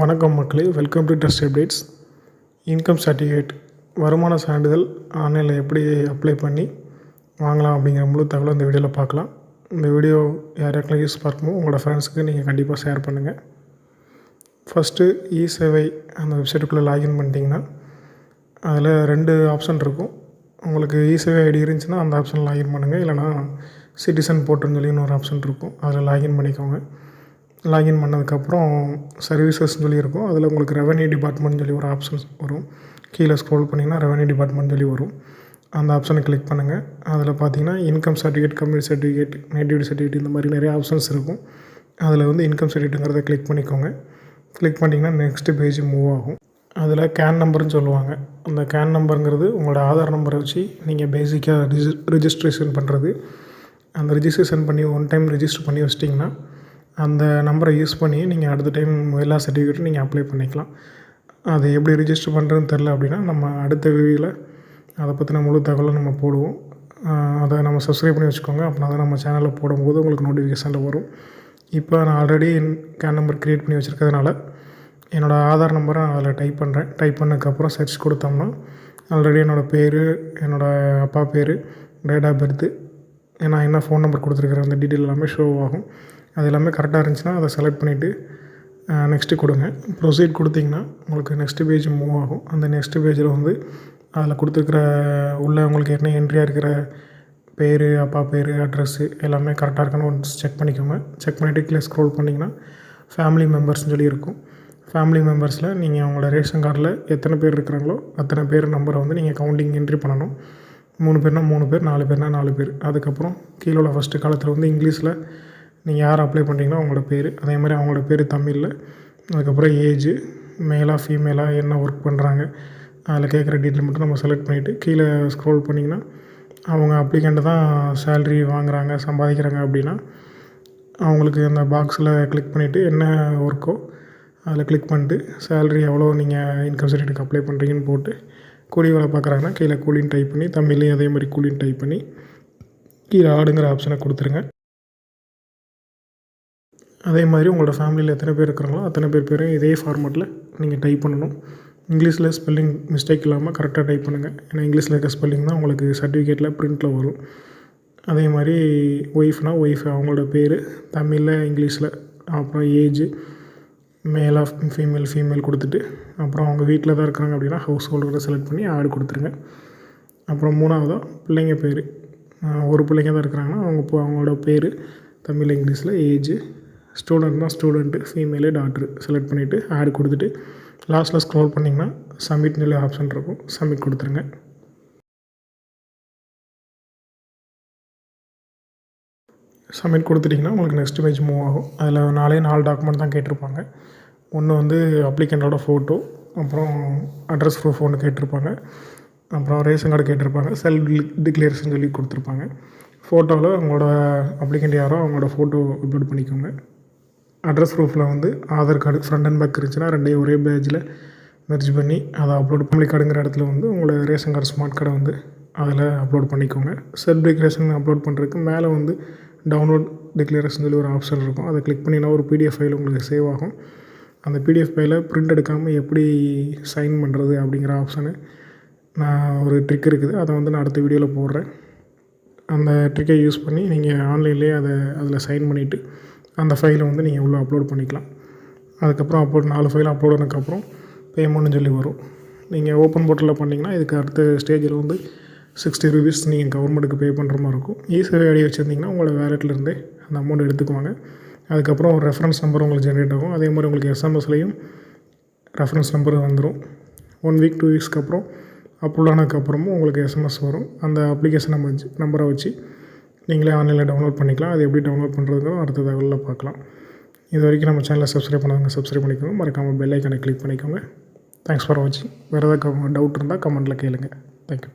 வணக்கம் மக்களே welcome to trust updates income certificate வருமான சான்றிதழ் ஆன்லைனில் எப்படி அப்ளை பண்ணி வாங்கலாம் அப்படிங்கிற முழு தகவலை இந்த வீடியோவில் பார்க்கலாம். இந்த வீடியோ யார் யாருக்கெல்லாம் யூஸ் பார்க்கணும் உங்களோட ஃப்ரெண்ட்ஸுக்கு நீங்கள் கண்டிப்பாக ஷேர் பண்ணுங்கள் ஃபஸ்ட்டு இ சேவை அந்த வெப்சைட்டுக்குள்ளே லாகின் பண்ணிட்டீங்கன்னா அதில் ரெண்டு ஆப்ஷன் இருக்கும். உங்களுக்கு ஈஸியாக ஐடி இருந்துச்சுன்னா அந்த ஆப்ஷன் லாகின் பண்ணுங்கள் இல்லைனா சிட்டிசன் போர்ட்டுன்னு சொல்லி இன்னொரு ஆப்ஷன் இருக்கும். அதில் லாகின் பண்ணிக்கோங்க. லாகின் பண்ணதுக்கப்புறம் சர்வீசஸ்னு சொல்லி இருக்கும் அதில் உங்களுக்கு ரெவன்யூ டிபார்ட்மெண்ட் சொல்லி ஒரு ஆப்ஷன்ஸ் வரும். கீழே ஸ்க்ரோல் பண்ணிங்கன்னா ரெவன்யூ டிபார்ட்மெண்ட் சொல்லி வரும். அந்த ஆப்ஷனை கிளிக் பண்ணுங்கள் அதில் பார்த்தீங்கன்னா income certificate community certificate nativity certificate இந்த மாதிரி நிறைய ஆப்ஷன்ஸ் இருக்கும். அதில் வந்து இன்கம் சர்டிஃபிகேட்டுங்கிறத கிளிக் பண்ணிக்கோங்க. கிளிக் பண்ணிங்கன்னா நெக்ஸ்ட்டு பேஜ் மூவ் ஆகும். அதில் கேன் நம்பர்னு சொல்லுவாங்க. அந்த கேன் நம்பருங்கிறது உங்களோட ஆதார் நம்பரை வச்சு நீங்கள் பேசிக்காக ரிஜி ரிஜிஸ்ட்ரேஷன் பண்ணுறது அந்த ரிஜிஸ்ட்ரேஷன் பண்ணி ஒன் டைம் ரிஜிஸ்டர் பண்ணி வச்சிட்டிங்கன்னா அந்த நம்பரை யூஸ் பண்ணி நீங்கள் அடுத்த டைம் எல்லா சர்டிஃபிகேட்டும் நீங்கள் அப்ளை பண்ணிக்கலாம். அது எப்படி ரிஜிஸ்டர் பண்ணுறதுன்னு தெரில அப்படின்னா நம்ம அடுத்த வீடியோவில் அதை பற்றின முழு தகவலை நம்ம போடுவோம். அதை நம்ம சப்ஸ்கிரைப் பண்ணி வச்சுக்கோங்க. அப்படின்னா தான் நம்ம சேனலில் போடும்போது உங்களுக்கு நோட்டிஃபிகேஷனில் வரும். இப்போ நான் ஆல்ரெடி கேன் நம்பர் க்ரியேட் பண்ணி வச்சுருக்கிறதுனால என்னோடய ஆதார் நம்பரை நான் அதில் டைப் பண்ணுறேன். டைப் பண்ணதுக்கப்புறம் சர்ச் கொடுத்தோம்னா ஆல்ரெடி என்னோடய பேர் என்னோடய அப்பா பேர் டேட் ஆஃப் பர்த்து நான் என்ன ஃபோன் நம்பர் கொடுத்துருக்குறேன் அந்த டீட்டெயில் எல்லாமே ஷோ ஆகும். அது எல்லாமே கரெக்டாக இருந்துச்சுன்னா அதை செலக்ட் பண்ணிவிட்டு நெக்ஸ்ட்டு கொடுங்க. ப்ரொசீட் கொடுத்தீங்கன்னா உங்களுக்கு நெக்ஸ்ட்டு பேஜ் மூவ் ஆகும். அந்த நெக்ஸ்ட்டு பேஜில் வந்து அதில் கொடுத்துருக்குற உள்ள உங்களுக்கு என்ன என்ட்ரியாக இருக்கிற பேர் அப்பா பேர் அட்ரஸ்ஸு எல்லாமே கரெக்டாக இருக்குன்னு ஒன்ஸ் செக் பண்ணிக்கோங்க. செக் பண்ணிவிட்டு கீழே ஸ்க்ரோல் பண்ணிங்கன்னா ஃபேமிலி மெம்பர்ஸ்னு சொல்லி இருக்கும். ஃபேமிலி மெம்பர்ஸில் நீங்கள் அவங்களோட ரேஷன் கார்டில் எத்தனை பேர் இருக்கிறாங்களோ அத்தனை பேர் நம்பரை வந்து நீங்கள் கவுண்டிங் என்ட்ரி பண்ணணும். மூணு பேர்னால் மூணு பேர் நாலு பேர்னால் நாலு பேர். அதுக்கப்புறம் கீழே உள்ள ஃபஸ்ட்டு காலத்தில் வந்து இங்கிலீஷில் நீங்கள் யார் அப்ளை பண்ணுறீங்களோ அவங்களோட பேர் அதே மாதிரி அவங்களோட பேர் தமிழில். அதுக்கப்புறம் ஏஜு மேலாக ஃபீமேலாக என்ன ஒர்க் பண்ணுறாங்க அதில் கேட்குற டீட்டெயில் மட்டும் நம்ம செலக்ட் பண்ணிவிட்டு கீழே ஸ்க்ரோல் பண்ணிங்கன்னா அவங்க அப்ளிகண்ட்டு தான் சேல்ரி வாங்குகிறாங்க சம்பாதிக்கிறாங்க அப்படின்னா அவங்களுக்கு அந்த பாக்ஸில் கிளிக் பண்ணிவிட்டு என்ன ஒர்க்கோ அதில் கிளிக் பண்ணிட்டு சேல்ரி எவ்வளோ நீங்கள் இன்கம் சர்டிஃபிகேட்டுக்கு அப்ளை பண்ணுறீங்கன்னு போட்டு கூலி வேலை பார்க்குறாங்கன்னா கீழே கூலின்னு டைப் பண்ணி தமிழ்லேயும் அதே மாதிரி கூலின்னு டைப் பண்ணி கீழே ஆடுங்கிற ஆப்ஷனை கொடுத்துருங்க. அதே மாதிரி உங்களோட ஃபேமிலியில் எத்தனை பேர் இருக்கிறாங்களோ அத்தனை பேர் பேரும் இதே ஃபார்மேட்டில் நீங்கள் டைப் பண்ணணும். இங்கிலீஷில் ஸ்பெல்லிங் மிஸ்டேக் இல்லாமல் கரெக்டாக டைப் பண்ணுங்கள் ஏன்னா இங்கிலீஷில் இருக்க ஸ்பெல்லிங் தான் உங்களுக்கு சர்டிஃபிகேட்டில் ப்ரிண்ட்டில் வரும். அதே மாதிரி ஒய்ஃப்னால் ஒய்ஃப் அவங்களோட பேர் தமிழில் இங்கிலீஷில் அப்புறம் ஏஜ் மேலாக ஃபீமேல் ஃபீமேல் கொடுத்துட்டு அப்புறம் அவங்க வீட்டில் தான் இருக்கிறாங்க அப்படின்னா ஹவுஸ் ஹோல்டரை செலக்ட் பண்ணி ஆடு கொடுத்துருங்க. அப்புறம் மூணாவதாக பிள்ளைங்க பேர். ஒரு பிள்ளைங்க தான் இருக்கிறாங்கன்னா அவங்க இப்போ அவங்களோட பேர் தமிழ் இங்கிலீஷில் ஏஜ்ஜு ஸ்டூடெண்ட் தான் ஸ்டூடெண்ட்டு ஃபீமேலு டாக்டரு செலக்ட் பண்ணிவிட்டு ஆட் கொடுத்துட்டு லாஸ்ட்டில் ஸ்க்ரோல் பண்ணிங்கன்னா சப்மிட் நிலை ஆப்ஷன் இருக்கும். சப்மிட் கொடுத்துருங்க. சப்மிட் கொடுத்துட்டிங்கன்னா உங்களுக்கு நெக்ஸ்ட் பேஜ் மூவ் ஆகும். அதில் நாலே நாலு டாக்குமெண்ட் தான் கேட்டிருப்பாங்க. ஒன்று வந்து அப்ளிகண்ட்டோட ஃபோட்டோ அப்புறம் அட்ரஸ் ப்ரூஃப் ஒன்று கேட்டிருப்பாங்க. அப்புறம் ரேஷன் கார்டு கேட்டிருப்பாங்க. செல்ஃப் டிக்ளேரேஷன் சொல்லி கொடுத்துருப்பாங்க. ஃபோட்டோவில் அவங்களோட அப்ளிகண்ட் யாரோ அவங்களோட ஃபோட்டோ அப்லோட் பண்ணிக்கோங்க. அட்ரஸ் ப்ரூஃபில் வந்து Aadhaar card front and back இருந்துச்சுன்னா ரெண்டையும் ஒரே பேஜில் மெர்ஜ் பண்ணி அதை அப்லோட் பண்ணி கார்டுங்கிற இடத்துல வந்து உங்களோட ரேஷன் கார்டு ஸ்மார்ட் கார்டை வந்து அதில் அப்லோட் பண்ணிக்கோங்க. செல்ஃப் டிக்ளேரேஷன் அப்லோட் பண்ணுறதுக்கு மேலே வந்து டவுன்லோட் டிக்ளரேஷன் சொல்லி ஒரு ஆப்ஷன் இருக்கும். அதை கிளிக் பண்ணிங்கன்னா ஒரு பிடிஎஃப் ஃபைல் உங்களுக்கு சேவ் ஆகும். அந்த பிடிஎஃப் ஃபைலை ப்ரிண்ட் எடுக்காமல் எப்படி சைன் பண்ணுறது அப்படிங்கிற ஆப்ஷனு நான் ஒரு ட்ரிக் இருக்குது. அதை வந்து நான் அடுத்த வீடியோவில் போடுறேன். அந்த ட்ரிக்கை யூஸ் பண்ணி நீங்கள் ஆன்லைன்லேயே அதை அதில் சைன் பண்ணிவிட்டு அந்த ஃபைலை வந்து நீங்கள் உள்ளே அப்லோட் பண்ணிக்கலாம். அதுக்கப்புறம் அப்லோட் நாலு ஃபைல் அப்லோட் ஆனதுக்கப்புறம் பேமெண்ட்னு சொல்லி வரும். நீங்கள் ஓப்பன் போர்ட்டலில் பண்ணிங்கன்னா இதுக்கு அடுத்த ஸ்டேஜில் வந்து சிக்ஸ்டி ருபீஸ் நீங்கள் கவர்மெண்ட்டுக்கு பே பண்ணுற மாதிரி இருக்கும். ஈஸியாக ஐடி வச்சுருந்தீங்கன்னா உங்களோட வேலெட்லேருந்தே அந்த அமௌண்ட் எடுத்துக்குவாங்க. அதுக்கப்புறம் ஒரு ரெஃபரன்ஸ் நம்பர் உங்களுக்கு ஜென்ரேட் ஆகும். அதே மாதிரி உங்களுக்கு எஸ்எம்எஸ்லேயும் ரெஃபரன்ஸ் நம்பர் வந்துடும் ஒன் வீக் டூ வீக்ஸ்க்கு அப்புறம் அப்லோட் ஆனதுக்கப்புறமும் உங்களுக்கு எஸ்எம்எஸ் வரும். அந்த அப்ளிகேஷன் நம்ம வச்சு நம்பரை வச்சு நீங்களே ஆன்லைனில் டவுன்லோட் பண்ணிக்கலாம். அது எப்படி டவுன்லோட் பண்ணுறதுங்களோ அடுத்த தகவலில் பார்க்கலாம். இது வரைக்கும் நம்ம சேனலை சப்ஸ்கிரைப் பண்ணாங்க சப்ஸ்கிரைப் பண்ணிக்கோங்க. மறக்காமல் பெல் ஐக்கனை கிளிக் பண்ணிக்கோங்க. தேங்க்ஸ் ஃபார் வாட்சிங் வேறு ஏதாவது டவுட் இருந்தால் கமெண்ட்டில் கேளுங்கள் தேங்க்யூ